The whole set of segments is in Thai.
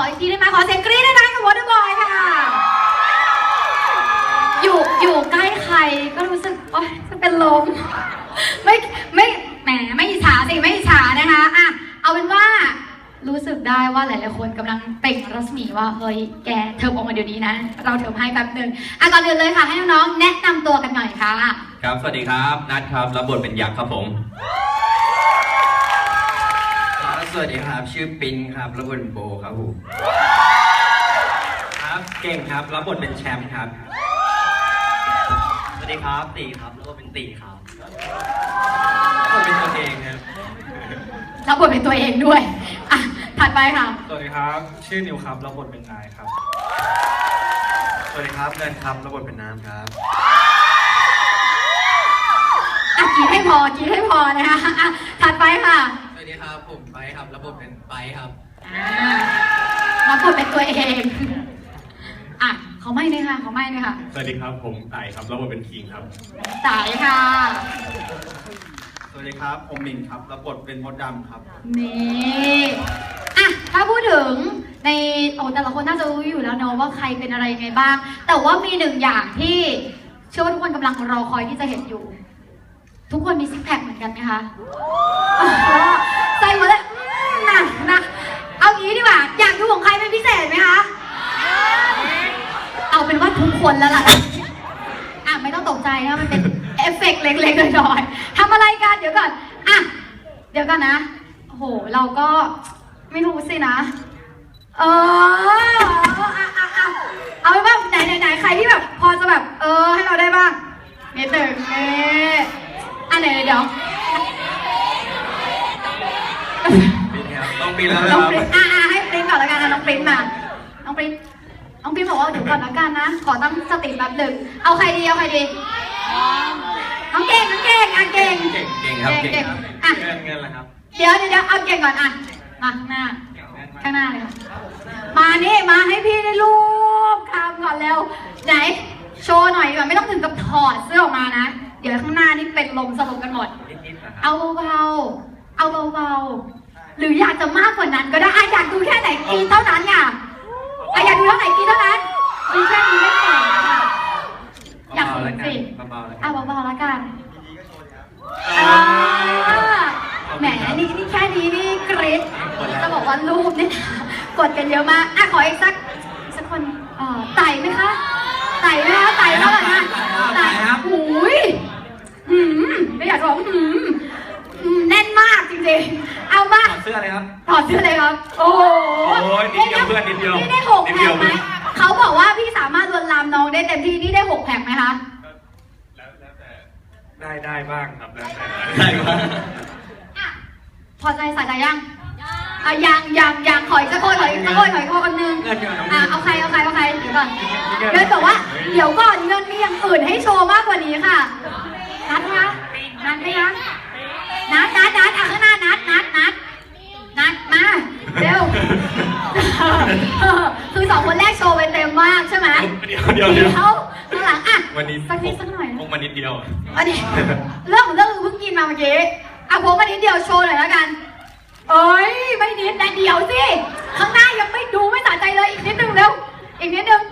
ออีกทีได้ไหมขอเสียงกรี๊ดได้ไหมกับวอเตอร์บอยค่ะ อยู่อยู่ใกล้ใครก็รู้สึกโอ๊ยจะเป็นลม ไม่ไม่แหมไม่อิจฉาสิไม่อิจฉานะคะอะเอาเป็นว่ารู้สึกได้ว่าหลาย ๆ คนกำลังเป่งรัศมีว่าเฮ้ยแกเธอออกมาเดี๋ยวนี้นะ เราเธอให้แป๊บหนึ่งอะก่อนอื่นเลยค่ะ ให้น้องๆแนะนำตัวกันหน่อยค่ะ ครับ สวัสดีครับ นัทครับ รับบทเป็นยักษ์ครับผม วัสดีครับ ชื่อปินครับรับบทเป็นโบครับผมครับเก่งครับรับบทเป็นแชมป์ครับ สวัสดีครับตีครับรับบทเป็นตีครับผมเป็นตัวเองครับรับบทเป็นตัวเองด้วยอะถัดไปค่ะ สวัสดีครับ ชื่อนิวครับรับบทเป็นนายครับ สวัสดีครับเดินครับรับบทเป็นน้ำครับอะกินให้พอกินให้พอนะคะอะถัดไปค่ะสวัส ดีครับ ผมไปครับรับบทเป็นไปครับ อ่ารับบทเป็นตัวเอง อะเขาไม่เลยค่ะเขาไม่เลยค่ะสวัสดีครับ ผมไต่ครับรับบทเป็นคิงครับ สายค่ะ สวัสดีครับ ผมมินครับรับบทเป็นมดดำครับ นี่อะถ้าพูดถึงในโอ้แต่ละคนน่าจะรู้อยู่แล้วเนอะว่าใครเป็นอะไรยังไงบ้าง แต่ว่ามีหนึ่งอย่างที่เชื่อว่าทุกคนกำลังรอคอยที่จะเห็นอยู่ ทุกคนมีซิกแพคเหมือนกันไหมคะอ๋อ ใส่หมดเลยอืมนะนะ เอางี้ดีกว่า อยากดูของใครเป็นพิเศษไหมคะ เอาเป็นว่าทุกคนแล้วล่ะ อะไม่ต้องตกใจนะ มันเป็นเอฟเฟกต์เล็กๆน้อยๆทำอะไรกัน เดี๋ยวก่อน อะ เดี๋ยวก่อนนะ โอ้โห เราก็ไม่รู้สินะ เออ เอาเป็นว่าไหนไหนไหนใครที่แบบ พอจะแบบ เออ ให้เราได้บ้างนิดหนึ่งเอออะไหนเดี๋ยว องปินแล้วนะน้องครับ ปริ้นอะอะให้ปริ้นก่อนแล้วกันนะน้องปริ้นมาน้องปริ้นน้องปริ้นบอกว่าเดี๋ยวก่อนแล้วกันนะ ขอตั้งสติแป๊บหนึ่งเอาใครดีเอาใครดีน้องเก่งน้องเก่งอะเก่งเก่งเก่งครับ เก่งครับอะเงินเงินละครับเดี๋ยวเดี๋ยวเดี๋ยวเอาเก่งก่อนอะมาข้างหน้า ข้างหน้าเลยค่ะมานี่มาให้พี่ได้รูปคำก่อนเร็วไหน โชว์หน่อยดีกว่าไม่ต้องถึงกับถอดเสื้อออกมานะ เดี๋ยวข้างหน้านี่เป็นลมสลบกันหมด นิดๆนะครับเอาเบาๆ เอาเบาๆ หรืออยากจะมากกว่านั้นก็ได้อะอยากดูแค่ไหนกินเท่านั้นค่ะอะอยากดูเท่าไหนกินเท่านั้นมีแค่นี้ไม่พอค่ะอยากเห็นสิเบาๆแล้วกัเอานเบาๆแล้วกันอ่าแหมนี่นี่แค่นี้นี่กรี๊ดจะบอกว่ารูปนี่ กดกันเยอะมากอะขออีกสักอีกสักคนเอ่อไต่ไหมคะไต่ไหมคะไต่แล้วเหรอนะไต่ครับหูยหืมไม่อยากจะบอกหืมหืมแน่นมากจริงๆ เอามา ถอดเสื้อเลยครับ ถอดเสื้อเลยครับ โอ้โหโอ้ยนิดเดียวเพื่อนนิดเดียวนี่ได้หกนิดแผเดีงยว ไหมเขาบอกว่าพี่สามารถลวนลามน้องได้เต็มที่นี่ได้หกแผงไหมคะแล้วแล้วแต่ได้ได้บ้างครับแล้วแต่ได้ครับอะ พอใจสะใจยังอะยังยังยังขออีกสักคนขออีกสักคนขออีกคนหนึงเงินเงินน้องอะเอาใครเอาใครเอาใครเดี๋ยวก่อนเงินบอกว่าเดี๋ยวก่อนเงินมีอย่างอื่นให้โชว์มากกว่านี้ค่ะนัดคะนัดไหมคะนัดนัดนัดอะข้างหน้านัดนัดนัดนัดมา เร็วคือสองคนแรกโชว์ไปเต็มมากใช่ไหมเดี๋ยวเดี๋ยวเดี๋ยวข้างหลังอะวันนี้สักนิดสักหน่อยพกมานิดเดียวอันนี้เรื่องของเรื่องคือเพิ่งกินมาเมื่อกี้อะผมมานิดเดียวโชว์หน่อยแล้วกันเอ้ยไม่นิดนะเดียวสิข้างหน้ายังไม่ดูไม่สะใจเลยอีกนิดนึงเร็วอีกนิดนึง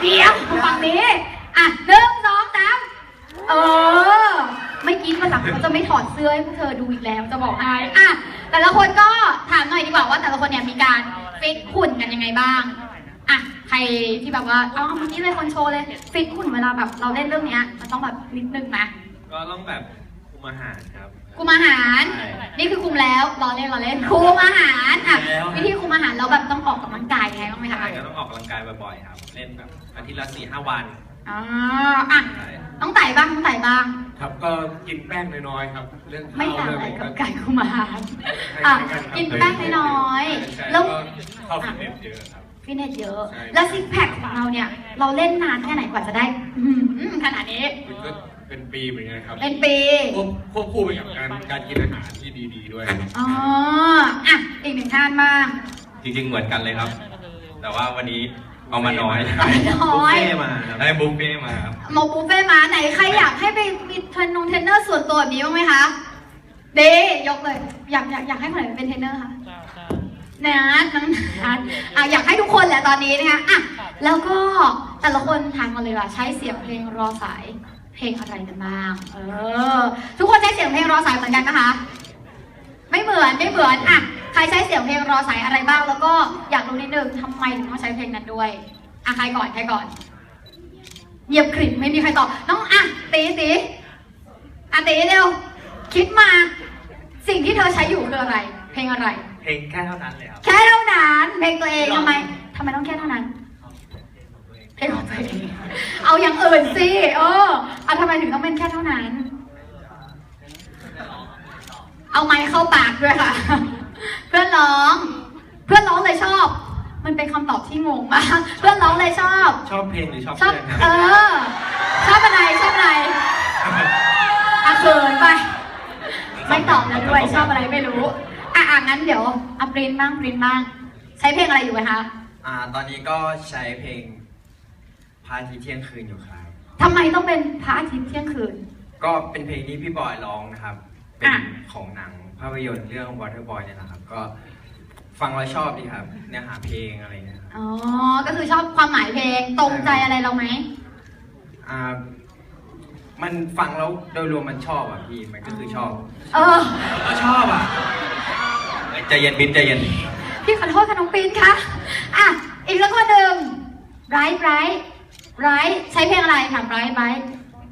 เดียวฝั่งนี้อะหนึ่งสองสามเออไม่กินวันหลังเขาจะไม่ถอดเสื้อให้พวกเธอดูอีกแล้วจะบอกให้อะแต่ละคนก็ ละคนเนี่ยมีการฟิตหุ่นกันยังไงบ้างอะใครที่แบบว่าอ๋อเมื่อกี้เลยคนโชว์เลยฟิตหุ่นเวลาแบบเราเล่นเรื่องเนี้ยมันต้องแบบนิดนึงนะก็ต้องแบบคุมอาหารครับ คุมอาหาร ใช่ นี่คือคุมแล้วรอเล่นรอเล่นคุมอาหารอะแล้ววิธีคุมอาหารเราแบบต้องออกกำลังกายไงบ้างไหมคะ ใช่ก็ต้องออกกำลังกายบ่อยๆครับ เล่นแบบอาทิตย์ละสี่ห้าวัน อ๋ออะใช่ต้องไต่บ้างต้องไต่บ้าง ครับก็กินแป้งน้อยๆครับ เรื่องไม่ข้าวต่างเรื่องอะไรอะไรกับก็ไก่คุมอาหารอะกินแป้งน้อยๆ แล้แล้ววก็เข้าฟิตเนสเยอะครับ ฟิตเนสเยอะ ใช่ แล้วซิกแพคของเราเนี่ย เราเล่นนานแค่ไหนกว่าจะได้อื้อหือขนาดนี้ มันก็เป็นปีเหมือนกันครับเป็นปี ควบควบคู่ไปกับการการกินอาหารที่ดีๆด้วย อ๋อ อะ อีกหนึ่งท่านบ้าง จริงๆ เหมือนกันเลยครับ แต่ว่าวันนี้ เอามาน้อยเอามาน้อย บุฟเฟ่ต์มาครับได้บุฟเฟ่ต์มาครับหมอปูเป้มาไหนใครอยากให้ไปมีเทรนนงเทรนเนอร์ส่วนตัวแบบนี้บ้างไหมคะเดยกเลยอยากอยากอยากให้คนไหนเป็นเทรนเนอร์คะนัดน้องนัดอะอยากให้แหละตอนนี้นะคะอะแล้วก็แต่ละคนทางมาเลยว่าใช้เสียงเพลงรอสายเพลงอะไรกันบ้างเออทุกคนใช้เสียงเพลงรอสายเหมือนกันนะคะ ไม่เหมือนไม่เหมือนอะ ใครใช้เสียงเพลงรอสายอะไรบ้าง แล้วก็อยากรู้นิดนึงทำไมถึงต้องใช้เพลงนั้นด้วยอะใครก่อนใครก่อนเงียบกริบไม่มีใครตอบน้องอะตีตีอะตีเร็วคิดมา สิ่งที่เธอใช้อยู่คืออะไร เพลงอะไร เพลงแค่เท่านั้นเลยครับ แค่เท่านั้นเพลงตัวเองทำไมทำไมต้องแค่เท่านั้น เพลงของตัวเองเอาอย่างอื่นสิเออเอาทำไมถึงต้องเป็นแค่เท่านั้น เอาไม้เข้าปากด้วยค่ะ เพื่อนร้อง เพื่อนร้องเลยชอบ มันเป็นคำตอบที่งงมาก เพื่อนร้องเลยชอบ ชอบเพลงหรือชอบชอบ เพื่อนคเอรับอ ชอบอะไรชอบอะไรอะเขินไป ไม่ตอบแล้วด้วยชอบอะไรไม่รู้ อะอะงั้นเดี๋ยวเอาปรินบ้างปรินบ้าง ใช้เพลงอะไรอยู่ไหมคะอ่า ตอนนี้ก็ใช้เพลงพาทีเที่ยงคืนอยู่ครับ ทำไมต้องเป็นพระอาทิตย์เที่ยงคืน ก็เป็นเพลงที่พี่บอยร้องนะครับ เป็นอะ ของหนัง ภาพยนตร์เรื่อง Waterboy เนี่ยนะครับ ก็ฟังแล้วชอบดีครับ เนื้อหาเพลงอะไรเงี้ยครับอ๋อ ก็คือชอบความหมายเพลงตรงใจอะไรเราไหมอ่ามันฟังแล้วโดยรวมมันชอบอะพี่ มันก็คือชอบเออ ก็ชอบอะใจเย็นปิ๊นใจเย็น พี่ขอโทษค่ะน้องปรินคะอะ อีกสักคนหนึ่งไบรท์ไบรท์ไบรท์ใช้เพลงอะไรถามไบรท์ไบรท์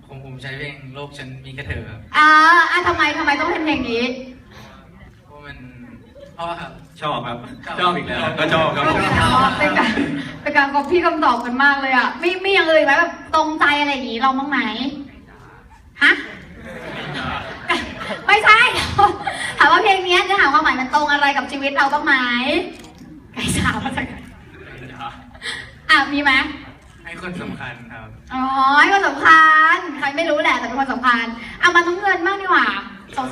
ผมผมใช้เพลงโลกฉันมีแค่เธอครับ อ่าอะทำไมทำไมต้องเป็นเพลงนี้เพราะมัน เพราะว่าครับ ชอบครับชอบชอบอีกแล้ว ก็ชอบครับผมเป็นการเป็นการก๊อปพี่คำตอบกันมากเลยอะมีมีอย่างอื่นไหมแบบตรงใจอะไรอย่างงี้เราบ้างไหมฮะไม่ใช่ถามว่าเพลงนี้เนื้อหาความหมายมันตรงอะไรกับชีวิตเราบ้างไหมไก่สาวมาจากไหนอะมีไหมให้คนสำคัญครับอ๋อให้คนสำคัญใครไม่รู้แหละแต่เป็นคนสำคัญเอามาน้องเงินบ้างดีกว่า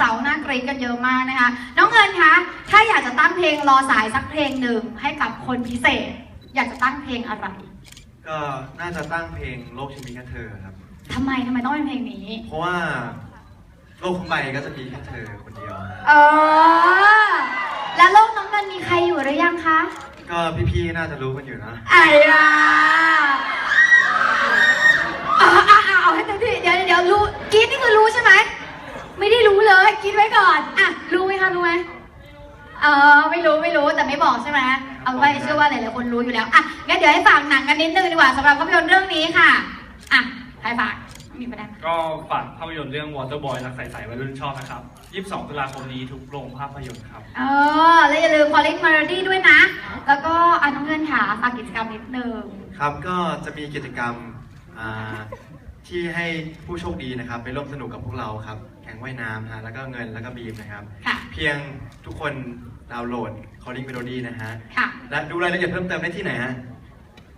สาวๆหน้ากรี๊ดกันเยอะมากนะคะ น้องเงินคะถ้าอยากจะตั้งเพลงรอสายสักเพลงหนึ่งให้กับคนพิเศษ อยากจะตั้งเพลงอะไรก็น่าจะตั้งเพลงโลกฉันมีแค่เธอครับ ทำไมทำไมต้องเป็นเพลงนี้ เพราะว่าโลกของใบก็จะมีแค่เธอคนเดียวเออ แล้วโลกน้องเงินมีใครอยู่หรือยังคะ ก็พี่ๆน่าจะรู้กันอยู่นะ ไอ้ล่ะ ว้เชื่อว่าหลายๆคนรู้อยู่แล้วอะงั้นเดี๋ยวให้ฝากหนังกันนิดนึงดีกว่าสำหรับภาพยนตร์เรื่องนี้ค่ะอะใครฝากมีประเด็นก็ฝากภาพยนตร์เรื่อง Waterboy รักใสๆวัยรุ่นชอบนะครับ 22 ตุลาคมนี้ทุกโรงภาพยนตร์ครับ เออ แล้วอย่าลืม Calling Melody ด้วยนะ แล้วก็อะน้องเงินค่ะฝากกิจกรรมนิดนึง ครับก็จะมีกิจกรรมอ่าที่ให้ผู้โชคดีนะครับ ไปร่วมสนุกกับพวกเราครับ แข่งว่ายน้ำฮะแล้วก็เงินแล้วก็บีมนะครับ ค่ะ เพียงทุกคนดาวน์โหลด Calling Melody นะฮะ ค่ะ และดูรายละเอียดเพิ่มเติมได้ที่ไหนฮะ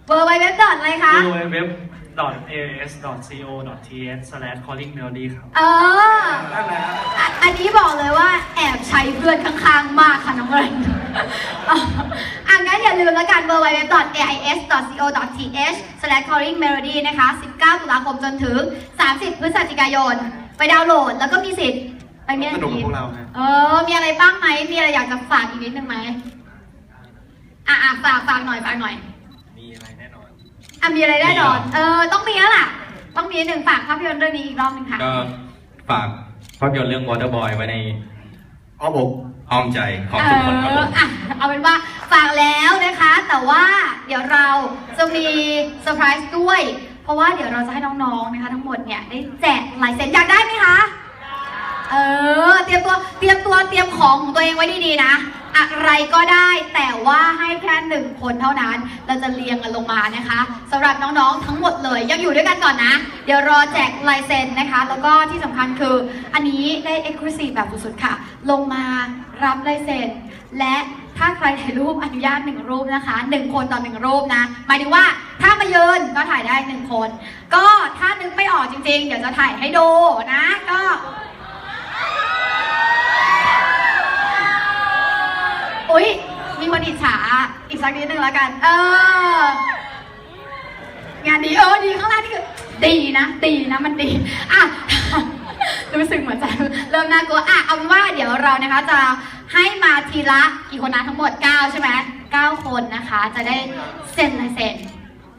เบอร์ไว้เว็บดอทอะไรคะ www.as.co.th/callingmelody ครับ เอออะอันนี้บอกเลยว่าแอบใช้เพื่อนข้างๆ มากค่ะน้องเงินอะงั้นอย่าลืมแล้วกัน www.ais.co.th/callingmelody นะคะ 19 ตุลาคมจนถึง 30 พฤศจิกายน ไปดาวน์โหลดแล้วก็มีสิทธิ์ไปเมียสนุกกับพวกเราฮะ เออ มีอะไรบ้างไหม มีอะไรอยากจะฝากอีกนิดนึงไหม อะอะฝากฝากหน่อยฝากหน่อย มีอะไรแน่นอน อะมีอะไรได้นอน เออ ต้องมีแล้วล่ะ ต้องมีหนึ่งฝากภาพยนตร์เรื่องนี้อีกรอบหนึ่งค่ะ ก็ฝากภาพยนตร์เรื่อง Waterboy ไว้ในอ้อมอกอ้อมใจของทุกคนครับเอผอมอะเอาเป็นว่าฝากแล้วนะคะ แต่ว่าเดี๋ยวเราจะมีเซอร์ไพรส์ด้วย เพราะว่าเดี๋ยวเราจะให้น้องๆนะคะ ทั้งหมดเนี่ยได้แจกลายเซ็นอยากได้ไหมคะ เออ เตรียมตัวเตรียมตัวเตรียมของของตัวเองไว้ดีๆนะ อะไรก็ได้ แต่ว่าให้แค่หนึ่งคนเท่านั้น เราจะเรียงกันลงมานะคะสำหรับน้องๆทั้งหมดเลย ยังอยู่ด้วยกันก่อนนะ เดี๋ยวรอแจกลายเซ็นนะคะ แล้วก็ที่สำคัญคือ อันนี้ได้ Exclusive แบบสุดๆค่ะ ลงมารับลายเซ็นและถ้าใครถ่ายรูปอนุญาตหนึ่งรูปนะคะหนึ่งคนต่อหนึ่งรูปนะหมายถึงว่าถ้ามายืนก็ถ่ายได้หนึ่งคน ก็ถ้านึกไม่ออกจริง ๆ เดี๋ยวจะถ่ายให้ดูนะ ก็ อุ๊ย มีคนอิจฉาอีกสักนิดนึงแล้วกัน เออ งานดีเออดีข้างล่างนี่คือดีนะดีนะมันดีอะรู้สึกเหมือนจะเริ่มน่ากลัวอะเอาเป็นว่าเดี๋ยวเรานะคะจะให้มาทีละกี่คนนะทั้งหมด 9 ใช่ไหม9คนนะคะ จะได้เซ็นลายเซ็น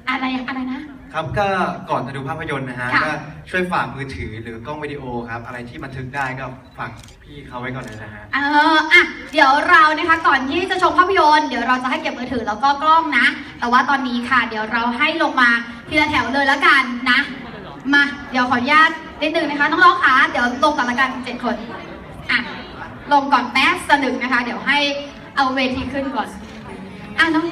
อะไรอะไรนะ ครับก็ก่อนจะดูภาพยนตร์นะฮะค่ะ ก็ช่วยฝากมือถือหรือกล้องวิดีโอครับอะไรที่บันทึกได้ก็ฝากพี่เขาไว้ก่อนเลยนะฮะ เอออะเดี๋ยวเรานะคะก่อนที่จะชมภาพยนตร์เดี๋ยวเราจะให้เก็บมือถือแล้วก็กล้องนะ แต่ว่าตอนนี้ค่ะ เดี๋ยวเราให้ลงมาทีละแถวเลยแล้วกันนะ มาเดี๋ยวขออนุญาตนิดนึงนะคะน้องๆคะเดี๋ยวลงก่อนละกันเจ็ดคนอะลงก่อนแป๊บสนึงนะคะ เดี๋ยวให้เอาเวทีขึ้นก่อนอะน้อง